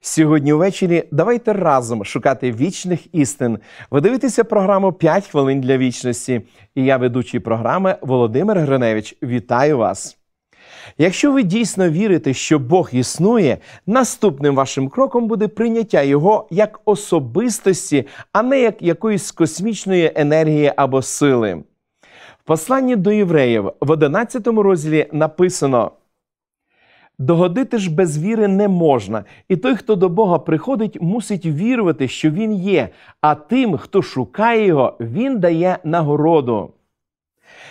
Сьогодні ввечері давайте разом шукати вічних істин. Ви дивитеся програму «5 хвилин для вічності. І я, ведучий програми Володимир Гриневич, вітаю вас. Якщо ви дійсно вірите, що Бог існує, наступним вашим кроком буде прийняття Його як особистості, а не як якоїсь космічної енергії або сили. В посланні до євреїв в 11 розділі написано. Догодити ж без віри не можна, і той, хто до Бога приходить, мусить вірувати, що Він є, а тим, хто шукає його, Він дає нагороду.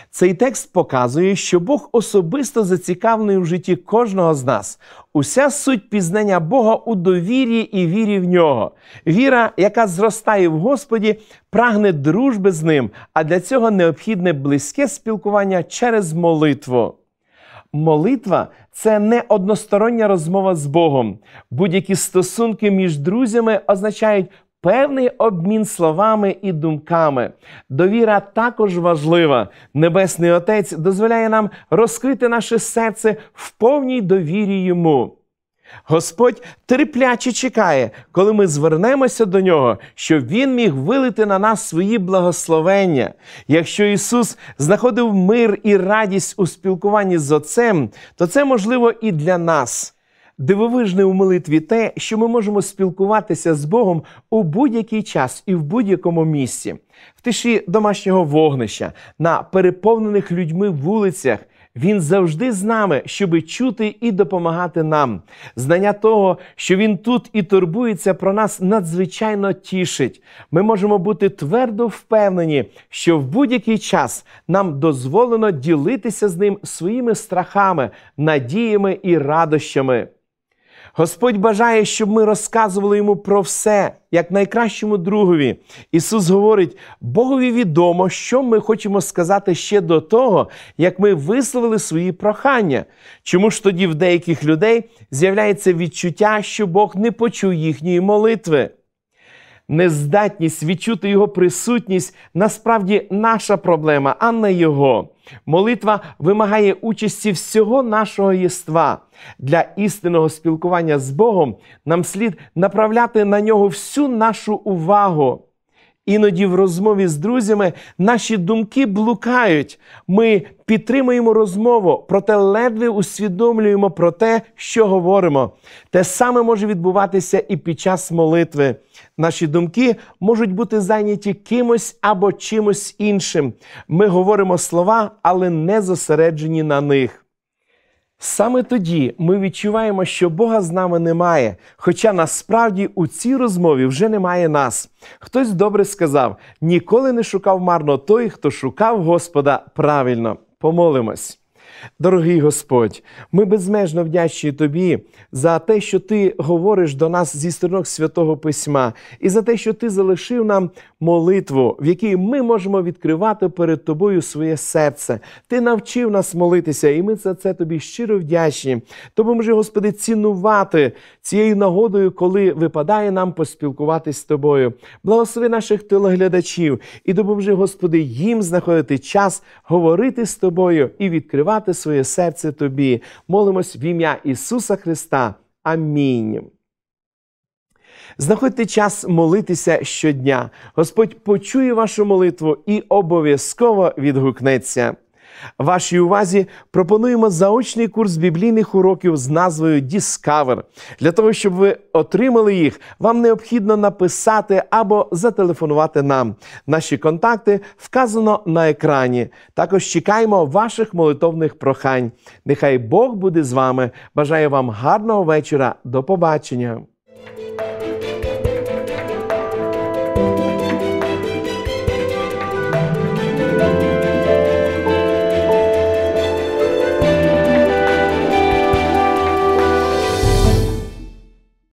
Цей текст показує, що Бог особисто зацікавлений в житті кожного з нас. Уся суть пізнання Бога у довір'ї і вірі в нього. Віра, яка зростає в Господі, прагне дружби з ним, а для цього необхідне близьке спілкування через молитву. Молитва це не одностороння розмова з Богом. Будь-які стосунки між друзями означають певний обмін словами і думками. Довіра також важлива. Небесний Отець дозволяє нам розкрити наше серце в повній довірі йому. Господь терпляче чекає, коли ми звернемося до нього, щоб Він міг вилити на нас свої благословення. Якщо Ісус знаходив мир і радість у спілкуванні з Отцем, то це можливо і для нас. Дивовижне у молитві те, що ми можемо спілкуватися з Богом у будь-який час і в будь-якому місці, в тиші домашнього вогнища, на переповнених людьми вулицях. Він завжди з нами, щоби чути і допомагати нам. Знання того, що він тут і турбується про нас, надзвичайно тішить. Ми можемо бути твердо впевнені, що в будь-який час нам дозволено ділитися з ним своїми страхами, надіями і радощами. Господь бажає, щоб ми розказували йому про все, як найкращому другові. Ісус говорить, Богові відомо, що ми хочемо сказати ще до того, як ми висловили свої прохання. Чому ж тоді в деяких людей з'являється відчуття, що Бог не почув їхньої молитви? Нездатність відчути Його присутність насправді наша проблема, а не Його. Молитва вимагає участі всього нашого єства. Для істинного спілкування з Богом нам слід направляти на нього всю нашу увагу. Іноді в розмові з друзями наші думки блукають. Ми підтримуємо розмову, проте ледве усвідомлюємо про те, що говоримо. Те саме може відбуватися і під час молитви. Наші думки можуть бути зайняті кимось або чимось іншим. Ми говоримо слова, але не зосереджені на них. Саме тоді ми відчуваємо, що Бога з нами немає, хоча насправді у цій розмові вже немає нас. Хтось добре сказав: ніколи не шукав марно той, хто шукав Господа правильно. Помолимось. Дорогий Господь, ми безмежно вдячні Тобі за те, що Ти говориш до нас зі сторінок святого Письма, і за те, що Ти залишив нам молитву, в якій ми можемо відкривати перед Тобою своє серце. Ти навчив нас молитися, і ми за це тобі щиро вдячні. Тому може, Господи, цінувати цією нагодою, коли випадає нам поспілкуватись з тобою. Благослови наших телеглядачів і допоможи, Господи, їм знаходити час говорити з тобою і відкривати своє серце Тобі. Молимось в ім'я Ісуса Христа. Амінь. Знаходьте час молитися щодня. Господь почує вашу молитву і обов'язково відгукнеться. Вашій увазі пропонуємо заочний курс біблійних уроків з назвою Discover. Для того, щоб ви отримали їх, вам необхідно написати або зателефонувати нам. Наші контакти вказано на екрані. Також чекаємо ваших молитовних прохань. Нехай Бог буде з вами. Бажаю вам гарного вечора. До побачення.